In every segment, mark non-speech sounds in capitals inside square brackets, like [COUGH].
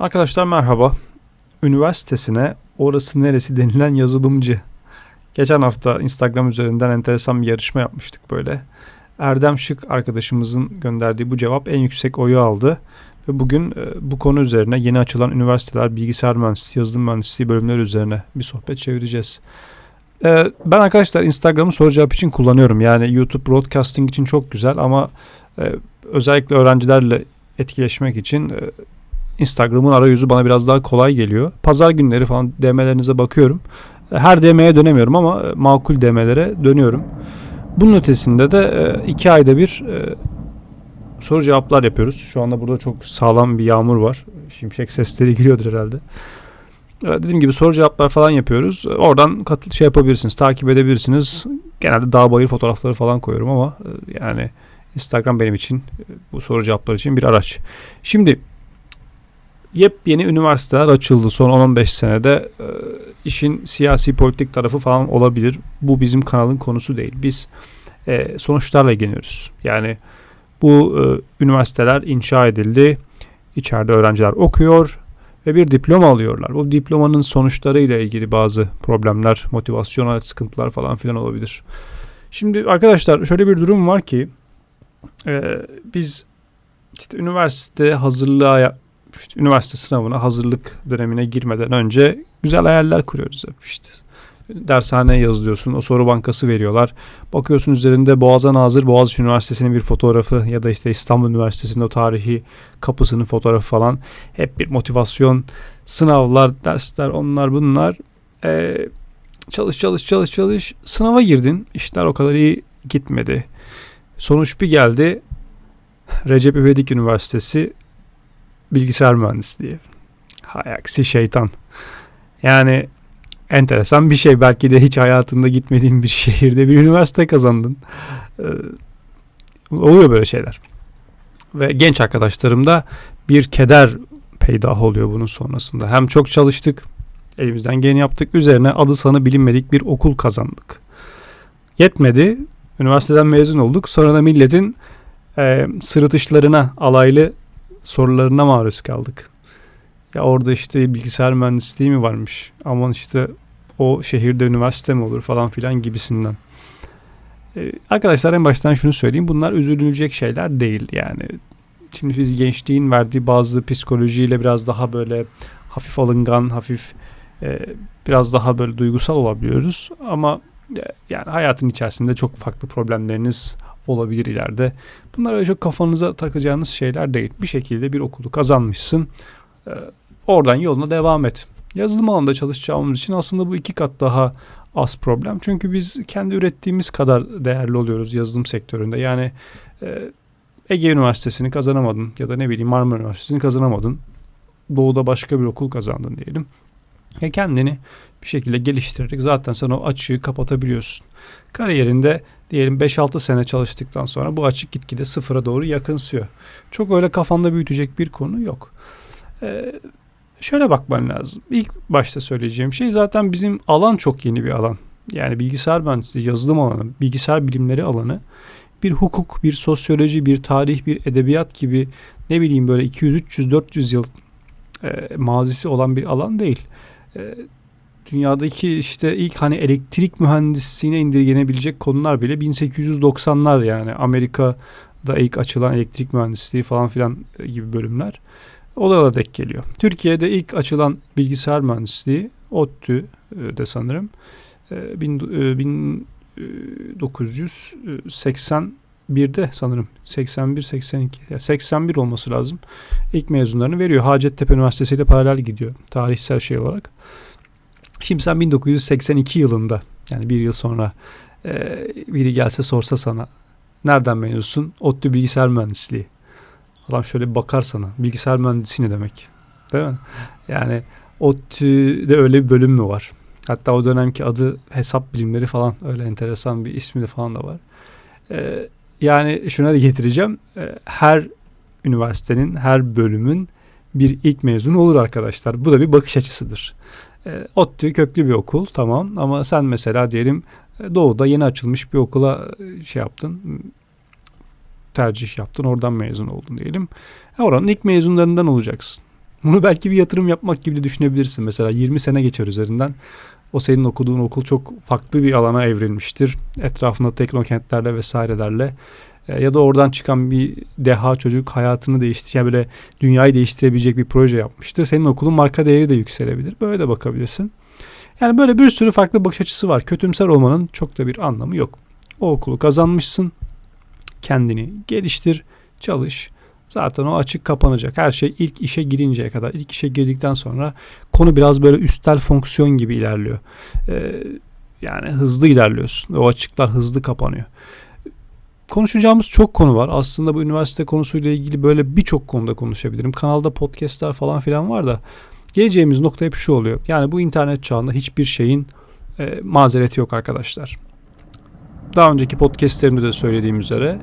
Arkadaşlar merhaba. Üniversitesine orası neresi denilen yazılımcı. Geçen hafta Instagram üzerinden enteresan bir yarışma yapmıştık böyle. Erdem Şık arkadaşımızın gönderdiği bu cevap en yüksek oyu aldı. Ve bugün e, bu konu üzerine yeni açılan üniversiteler, bilgisayar mühendisliği, yazılım mühendisliği bölümleri üzerine bir sohbet çevireceğiz. E, ben arkadaşlar Instagram'ı soru cevap için kullanıyorum. Yani YouTube broadcasting için çok güzel ama e, özellikle öğrencilerle etkileşmek için Instagram'ın arayüzü bana biraz daha kolay geliyor. Pazar günleri falan DM'lerinize bakıyorum. Her DM'ye dönemiyorum ama e, makul DM'lere dönüyorum. Bunun ötesinde de e, iki ayda bir e, soru cevaplar yapıyoruz. Şu anda burada çok sağlam bir yağmur var. Şimşek sesleri [LAUGHS] giriyordur herhalde. Dediğim gibi soru cevaplar falan yapıyoruz. Oradan katıl şey yapabilirsiniz, takip edebilirsiniz. Genelde dağ bayır fotoğrafları falan koyuyorum ama yani Instagram benim için bu soru cevaplar için bir araç. Şimdi yepyeni üniversiteler açıldı son 10-15 senede. E, işin siyasi politik tarafı falan olabilir. Bu bizim kanalın konusu değil. Biz e, sonuçlarla ilgileniyoruz. Yani bu e, üniversiteler inşa edildi. İçeride öğrenciler okuyor ve bir diploma alıyorlar. O diplomanın sonuçlarıyla ilgili bazı problemler, motivasyonel sıkıntılar falan filan olabilir. Şimdi arkadaşlar şöyle bir durum var ki e, biz işte üniversite hazırlığa işte üniversite sınavına hazırlık dönemine girmeden önce güzel hayaller kuruyoruz hep işte. Dershaneye yazılıyorsun, o soru bankası veriyorlar. Bakıyorsun üzerinde Boğaz'a nazır Boğaziçi Üniversitesi'nin bir fotoğrafı ya da işte İstanbul Üniversitesi'nin o tarihi kapısının fotoğrafı falan. Hep bir motivasyon, sınavlar, dersler, onlar bunlar. Ee, çalış çalış çalış çalış. Sınava girdin, işler o kadar iyi gitmedi. Sonuç bir geldi. Recep İvedik Üniversitesi bilgisayar mühendisliği. Hay aksi şeytan. Yani enteresan bir şey. Belki de hiç hayatında gitmediğin bir [LAUGHS] şehirde bir üniversite kazandın. Ee, oluyor böyle şeyler. Ve genç arkadaşlarımda bir keder peydah oluyor bunun sonrasında. Hem çok çalıştık, elimizden geleni yaptık. Üzerine adı sanı bilinmedik bir okul kazandık. Yetmedi. Üniversiteden mezun olduk. Sonra da milletin e, sırıtışlarına, alaylı sorularına maruz kaldık. Ya orada işte bilgisayar mühendisliği mi varmış? Aman işte o şehirde üniversite mi olur falan filan gibisinden. Ee, arkadaşlar en baştan şunu söyleyeyim. Bunlar üzülünecek şeyler değil yani. Şimdi biz gençliğin verdiği bazı psikolojiyle biraz daha böyle hafif alıngan, hafif e, biraz daha böyle duygusal olabiliyoruz. Ama e, yani hayatın içerisinde çok farklı problemleriniz olabilir ileride. Bunlar öyle çok kafanıza takacağınız şeyler değil. Bir şekilde bir okulu kazanmışsın. Ee, oradan yoluna devam et. Yazılım alanında çalışacağımız için aslında bu iki kat daha az problem. Çünkü biz kendi ürettiğimiz kadar değerli oluyoruz yazılım sektöründe. Yani e, Ege Üniversitesi'ni kazanamadın ya da ne bileyim Marmara Üniversitesi'ni kazanamadın. Doğu'da başka bir okul kazandın diyelim. Ve kendini bir şekilde geliştirerek zaten sen o açığı kapatabiliyorsun. Kariyerinde diyelim 5-6 sene çalıştıktan sonra bu açık gitgide sıfıra doğru yakınsıyor. Çok öyle kafanda büyütecek bir konu yok. Ee, şöyle bakman lazım. İlk başta söyleyeceğim şey zaten bizim alan çok yeni bir alan. Yani bilgisayar mühendisliği, yazılım alanı, bilgisayar bilimleri alanı bir hukuk, bir sosyoloji, bir tarih, bir edebiyat gibi ne bileyim böyle 200, 300, 400 yıl e, mazisi olan bir alan değil. E, dünyadaki işte ilk hani elektrik mühendisliğine indirgenebilecek konular bile 1890'lar yani Amerika'da ilk açılan elektrik mühendisliği falan filan gibi bölümler oralara dek geliyor. Türkiye'de ilk açılan bilgisayar mühendisliği ODTÜ'de sanırım 1981'de sanırım 81 82 yani 81 olması lazım. İlk mezunlarını veriyor. Hacettepe Üniversitesi ile paralel gidiyor tarihsel şey olarak. Şimdi sen 1982 yılında yani bir yıl sonra e, biri gelse sorsa sana nereden mezunsun? ODTÜ bilgisayar mühendisliği. Adam şöyle bir bakar sana. Bilgisayar mühendisi ne demek? Değil mi? Yani ODTÜ'de öyle bir bölüm mü var? Hatta o dönemki adı hesap bilimleri falan öyle enteresan bir ismi de falan da var. Ee, yani şuna da getireceğim. Ee, her üniversitenin, her bölümün bir ilk mezunu olur arkadaşlar. Bu da bir bakış açısıdır. E, ODTÜ köklü bir okul tamam ama sen mesela diyelim e, Doğu'da yeni açılmış bir okula e, şey yaptın tercih yaptın oradan mezun oldun diyelim. E, oranın ilk mezunlarından olacaksın. Bunu belki bir yatırım yapmak gibi de düşünebilirsin. Mesela 20 sene geçer üzerinden. O senin okuduğun okul çok farklı bir alana evrilmiştir. Etrafında teknokentlerle vesairelerle e, ya da oradan çıkan bir deha çocuk hayatını değiştir, yani böyle dünyayı değiştirebilecek bir proje yapmıştır. Senin okulun marka değeri de yükselebilir. Böyle de bakabilirsin. Yani böyle bir sürü farklı bakış açısı var. Kötümser olmanın çok da bir anlamı yok. O okulu kazanmışsın. Kendini geliştir, çalış. Zaten o açık kapanacak. Her şey ilk işe girinceye kadar. İlk işe girdikten sonra konu biraz böyle üstel fonksiyon gibi ilerliyor. Ee, yani hızlı ilerliyorsun. O açıklar hızlı kapanıyor. Konuşacağımız çok konu var. Aslında bu üniversite konusuyla ilgili böyle birçok konuda konuşabilirim. Kanalda podcastler falan filan var da geleceğimiz nokta hep şu oluyor. Yani bu internet çağında hiçbir şeyin e, mazereti yok arkadaşlar. Daha önceki podcastlerimde de söylediğim üzere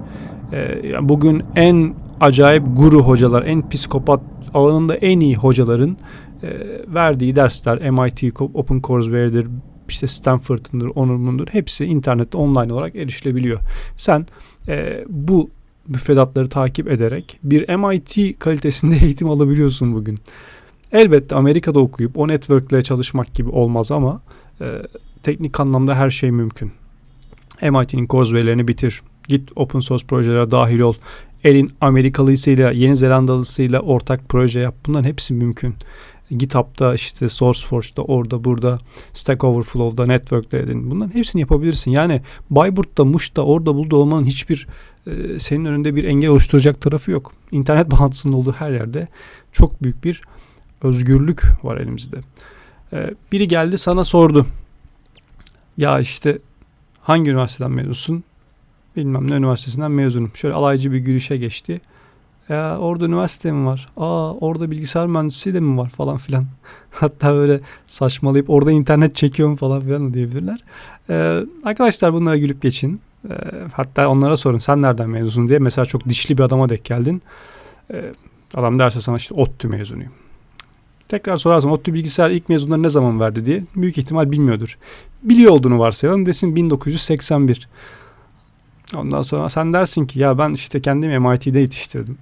e, bugün en acayip guru hocalar, en psikopat alanında en iyi hocaların e, verdiği dersler MIT Open Coursewa'dır, işte Stanford'ındır, Onur'undur hepsi internette online olarak erişilebiliyor. Sen e, bu müfredatları takip ederek bir MIT kalitesinde [LAUGHS] eğitim alabiliyorsun bugün. Elbette Amerika'da okuyup o network'le çalışmak gibi olmaz ama e, teknik anlamda her şey mümkün. MIT'nin Coursewa'lerini bitir. Git open source projelere dahil ol. Elin Amerikalısıyla, Yeni Zelandalısıyla ortak proje yap. Bunların hepsi mümkün. GitHub'da işte SourceForge'da orada burada Stack Overflow'da Network'te bunların hepsini yapabilirsin. Yani Bayburt'ta, Muş'ta orada burada olmanın hiçbir e, senin önünde bir engel oluşturacak tarafı yok. İnternet [LAUGHS] bağlantısının olduğu her yerde çok büyük bir özgürlük var elimizde. E, biri geldi sana sordu. Ya işte hangi üniversiteden mezunsun? Bilmem ne üniversitesinden mezunum. Şöyle alaycı bir gülüşe geçti. Ya orada üniversite mi var? Aa orada bilgisayar mühendisliği de mi var falan filan. [LAUGHS] Hatta böyle saçmalayıp orada internet çekiyorum falan filan diyebilirler. Ee, arkadaşlar bunlara gülüp geçin. Ee, hatta onlara sorun sen nereden mezunsun diye. Mesela çok dişli bir adama denk geldin. Ee, adam derse sana işte ODTÜ mezunuyum. Tekrar sorarsan ODTÜ bilgisayar ilk mezunları ne zaman verdi diye büyük ihtimal bilmiyordur. Biliyor olduğunu varsayalım desin 1981. Ondan sonra sen dersin ki ya ben işte kendimi MIT'de yetiştirdim.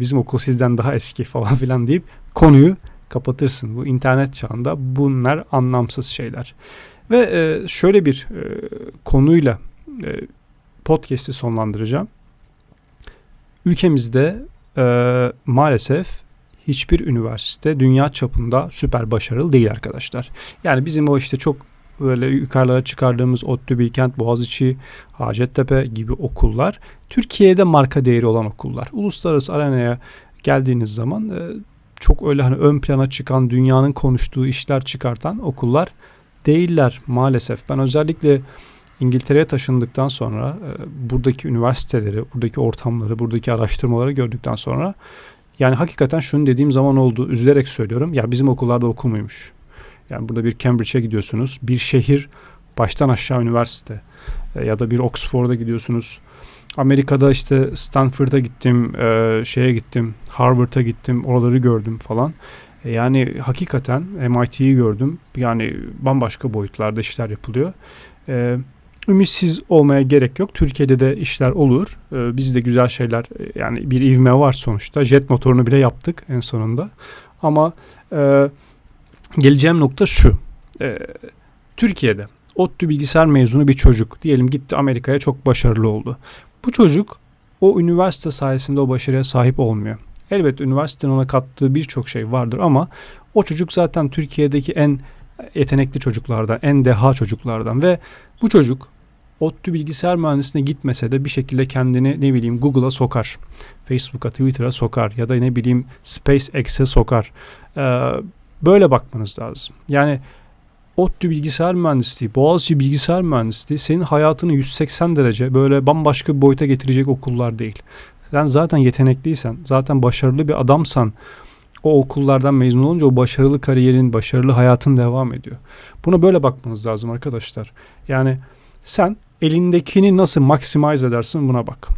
Bizim okul sizden daha eski falan [LAUGHS] filan deyip konuyu kapatırsın. Bu internet çağında bunlar anlamsız şeyler. Ve e, şöyle bir e, konuyla e, podcast'i sonlandıracağım. Ülkemizde e, maalesef hiçbir üniversite dünya çapında süper başarılı değil arkadaşlar. Yani bizim o işte çok böyle yukarılara çıkardığımız ODTÜ, Bilkent, Boğaziçi, Hacettepe gibi okullar Türkiye'de marka değeri olan okullar. Uluslararası arenaya geldiğiniz zaman e, çok öyle hani ön plana çıkan dünyanın konuştuğu işler çıkartan okullar değiller maalesef. Ben özellikle İngiltere'ye taşındıktan sonra e, buradaki üniversiteleri, buradaki ortamları, buradaki araştırmaları gördükten sonra yani hakikaten şunu dediğim zaman oldu. Üzülerek söylüyorum. Ya bizim okullarda okumuymuş. Yani burada bir Cambridge'e gidiyorsunuz. Bir şehir baştan aşağı üniversite. E, ya da bir Oxford'a gidiyorsunuz. Amerika'da işte Stanford'a gittim, e, şeye gittim, Harvard'a gittim, oraları gördüm falan. E, yani hakikaten MIT'yi gördüm. Yani bambaşka boyutlarda işler yapılıyor. E, ümitsiz olmaya gerek yok. Türkiye'de de işler olur. E, bizde güzel şeyler e, yani bir ivme var sonuçta. Jet motorunu bile yaptık en sonunda. Ama e, geleceğim nokta şu. E, Türkiye'de ODTÜ bilgisayar mezunu bir çocuk diyelim gitti Amerika'ya çok başarılı oldu. Bu çocuk o üniversite sayesinde o başarıya sahip olmuyor. Elbette üniversitenin ona kattığı birçok şey vardır ama o çocuk zaten Türkiye'deki en yetenekli çocuklardan, en deha çocuklardan ve bu çocuk ODTÜ bilgisayar mühendisliğine gitmese de bir şekilde kendini ne bileyim Google'a sokar. Facebook'a, Twitter'a sokar ya da ne bileyim SpaceX'e sokar. Ee, böyle bakmanız lazım. Yani ODTÜ bilgisayar mühendisliği, Boğaziçi bilgisayar mühendisliği senin hayatını 180 derece böyle bambaşka bir boyuta getirecek okullar değil. Sen zaten yetenekliysen, zaten başarılı bir adamsan o okullardan mezun olunca o başarılı kariyerin, başarılı hayatın devam ediyor. Buna böyle bakmanız lazım arkadaşlar. Yani sen elindekini nasıl maximize edersin buna bak.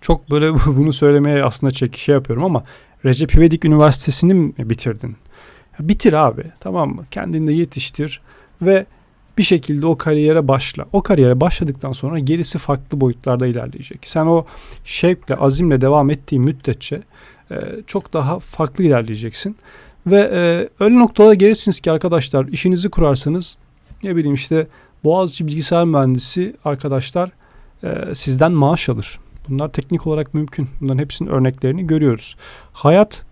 Çok böyle [LAUGHS] bunu söylemeye aslında çekişe yapıyorum ama Recep İvedik Üniversitesi'ni mi bitirdin? Bitir abi tamam mı? Kendini de yetiştir ve bir şekilde o kariyere başla. O kariyere başladıktan sonra gerisi farklı boyutlarda ilerleyecek. Sen o şevkle, azimle devam ettiğin müddetçe e, çok daha farklı ilerleyeceksin. Ve e, öyle noktada gelirsiniz ki arkadaşlar işinizi kurarsanız ne bileyim işte Boğaziçi bilgisayar mühendisi arkadaşlar e, sizden maaş alır. Bunlar teknik olarak mümkün. Bunların hepsinin örneklerini görüyoruz. Hayat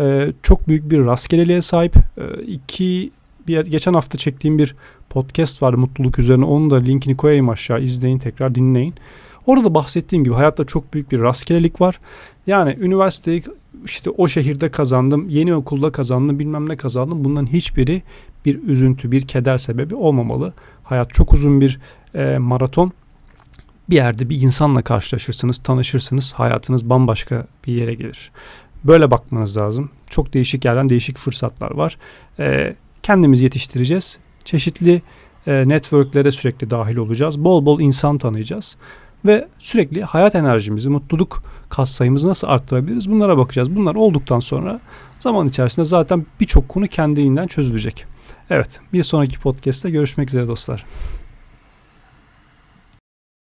e, çok büyük bir rastgeleliğe sahip. E, iki bir geçen hafta çektiğim bir podcast var mutluluk üzerine. Onun da linkini koyayım aşağı. izleyin tekrar dinleyin. Orada bahsettiğim gibi hayatta çok büyük bir rastgelelik var. Yani üniversiteyi işte o şehirde kazandım, yeni okulda kazandım, bilmem ne kazandım. Bunların hiçbiri bir üzüntü, bir keder sebebi olmamalı. Hayat çok uzun bir e, maraton. Bir yerde bir insanla karşılaşırsınız, tanışırsınız, hayatınız bambaşka bir yere gelir. Böyle bakmanız lazım. Çok değişik yerden değişik fırsatlar var. E, kendimizi yetiştireceğiz. Çeşitli e, networklere sürekli dahil olacağız. Bol bol insan tanıyacağız. Ve sürekli hayat enerjimizi, mutluluk kas sayımızı nasıl arttırabiliriz? Bunlara bakacağız. Bunlar olduktan sonra zaman içerisinde zaten birçok konu kendiliğinden çözülecek. Evet bir sonraki podcast'te görüşmek üzere dostlar.